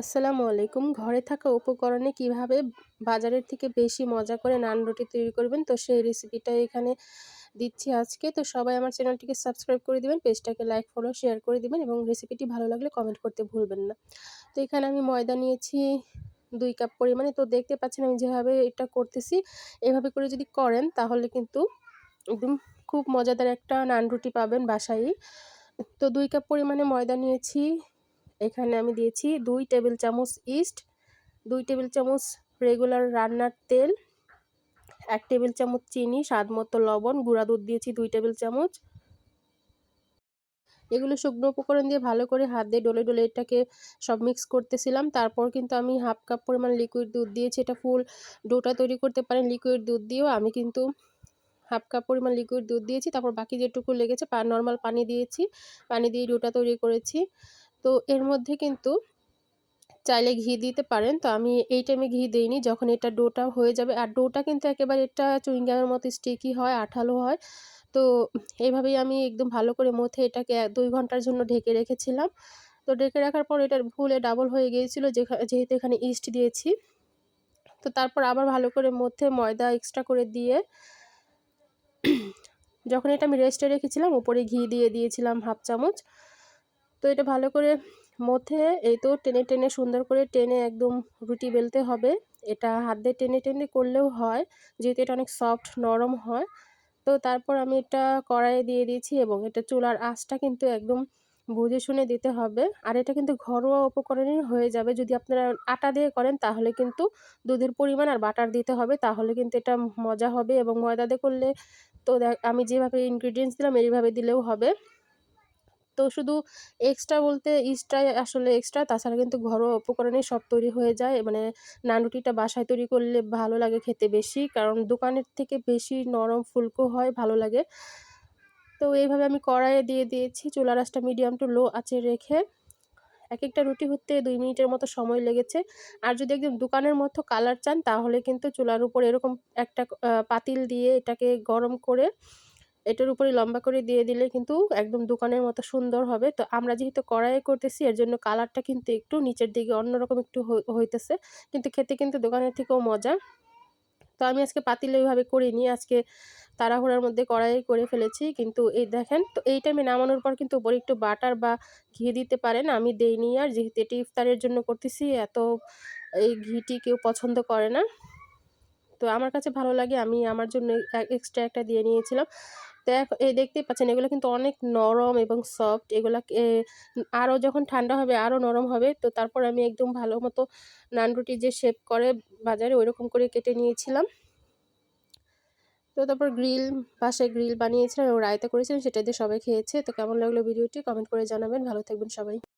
আসসালামু আলাইকুম। ঘরে থাকা উপকরণে কীভাবে বাজারের থেকে বেশি মজা করে নান রুটি তৈরি করবেন? তো সেই রেসিপিটা এখানে দিচ্ছি আজকে। তো সবাই আমার চ্যানেলটিকে সাবস্ক্রাইব করে দিবেন, পেজটাকে লাইক ফলো শেয়ার করে দিবেন এবং রেসিপিটি ভালো লাগলে কমেন্ট করতে ভুলবেন না। তো এখানে আমি ময়দা নিয়েছি দুই কাপ পরিমাণে। তো দেখতে পাচ্ছেন আমি যেভাবে এটা করতেছি, এভাবে করে যদি করেন তাহলে কিন্তু একদম খুব মজাদার একটা নান রুটি পাবেন বাসায় তো দুই কাপ পরিমাণে ময়দা নিয়েছি এখানে আমি দিয়েছি দুই টেবিল চামচ ইস্ট, দুই টেবিল চামচ রেগুলার রান্নার তেল, এক টেবিল চামচ চিনি, স্বাদ মতো লবণ, গুঁড়া দুধ দিয়েছি দুই টেবিল চামচ। এগুলো শুকনো উপকরণ দিয়ে ভালো করে হাত দিয়ে ডলে ডলে এটাকে সব মিক্স করতেছিলাম। তারপর কিন্তু আমি হাফ কাপ পরিমাণ লিকুইড দুধ দিয়েছি। এটা ফুল ডোটা তৈরি করতে পারেন লিকুইড দুধ দিয়েও। আমি কিন্তু হাফ কাপ পরিমাণ লিকুইড দুধ দিয়েছি। তারপর বাকি যেটুকু লেগেছে নর্মাল পানি দিয়েছি। পানি দিয়ে ডোটা তৈরি করেছি। তো এর মধ্যে কিন্তু চাইলে ঘি দিতে পারেন। তো আমি এই টাইমে ঘি দিইনি, যখন এটা ডোটা হয়ে যাবে। আর ডোটা কিন্তু একেবারে এটা চুইংগামের মতো স্টিকি হয়, আঠালো হয়। তো এইভাবেই আমি একদম ভালো করে মথে এটাকে এক, দুই ঘণ্টার জন্য ঢেকে রেখেছিলাম। তো ঢেকে রাখার পর এটা ফুলে ডাবল হয়ে গিয়েছিল যেহেতু এখানে ইস্ট দিয়েছি। তো তারপর আবার ভালো করে মধ্যে ময়দা এক্সট্রা করে দিয়ে যখন এটা আমি রেস্টে রেখেছিলাম উপরে ঘি দিয়ে দিয়েছিলাম হাফ চামচ। তো এটা ভালো করে মধ্যে এই তো টেনে টেনে সুন্দর করে টেনে একদম রুটি বেলতে হবে। এটা হাত দিয়ে টেনে টেনে করলেও হয়, যেহেতু এটা অনেক সফট নরম হয়। তো তারপর আমি এটা কড়াইয়ে দিয়ে দিয়েছি এবং এটা চুলার আঁচটা কিন্তু একদম বুঝে শুনে দিতে হবে। আর এটা কিন্তু ঘরোয়া উপকরণই হয়ে যাবে। যদি আপনারা আটা দিয়ে করেন তাহলে কিন্তু দুধের পরিমাণ আর বাটার দিতে হবে, তাহলে কিন্তু এটা মজা হবে এবং ময়দা দিয়ে করলে তো আমি যেভাবে ইনগ্রিডিয়েন্টস দিলাম এইভাবে দিলেও হবে। তো শুধু এক্সট্রা বলতে ইস্টটাই আসলে এক্সট্রা তাছাড়া কিন্তু ঘরোয়া উপকরণেই সব তৈরি হয়ে যায়। মানে নানুটিটা বাসায় তৈরি করলে ভালো লাগে খেতে বেশি, কারণ দোকানের থেকে বেশি নরম ফুলকো হয়, ভালো লাগে। তো এইভাবে আমি কড়াইয়ে দিয়ে দিয়েছি চুলা রাসটা মিডিয়াম টু লো আঁচে রেখে এক একটা রুটি হতে দুই মিনিটের মতো সময় লেগেছে। আর যদি একদম দোকানের মতো কালার চান, তাহলে কিন্তু চুলার উপর এরকম একটা পাতিল দিয়ে এটাকে গরম করে এটার উপরে লম্বা করে দিয়ে দিলে কিন্তু একদম দোকানের মতো সুন্দর হবে। তো আমরা যেহেতু কড়াইয়ে করতেছি, এর জন্য কালারটা কিন্তু একটু নিচের দিকে অন্যরকম একটু হইতেছে। কিন্তু খেতে কিন্তু দোকানের থেকেও মজা। তো আমি আজকে পাতিলে ওইভাবে করিনি, আজকে তাড়াহুড়ার মধ্যে কড়াই করে ফেলেছি। কিন্তু এই দেখেন, তো এই টাইমে নামানোর পর কিন্তু উপরে একটু বাটার বা ঘি দিতে পারেন, আমি দেইনি। আর যেহেতু এটি ইফতারের জন্য করতেছি, এত এই ঘিটি কেউ পছন্দ করে না। তো আমার কাছে ভালো লাগে, আমি আমার জন্য এক্সট্রা একটা দিয়ে নিয়েছিলাম। দেখ, এই দেখতেই পাচ্ছেন, এগুলো কিন্তু অনেক নরম এবং সফট এগুলা আরও যখন ঠান্ডা হবে আরও নরম হবে। তো তারপর আমি একদম ভালো মতো নান রুটি যে শেপ করে বাজারে, ওইরকম করে কেটে নিয়েছিলাম। তো তারপর গ্রিল পাশে গ্রিল বানিয়েছিলাম এবং রায়তা করেছিলাম, সেটা দিয়ে সবাই খেয়েছে। তো কেমন লাগল ভিডিওটি কমেন্ট করে জানাবেন। ভালো থাকবেন সবাই।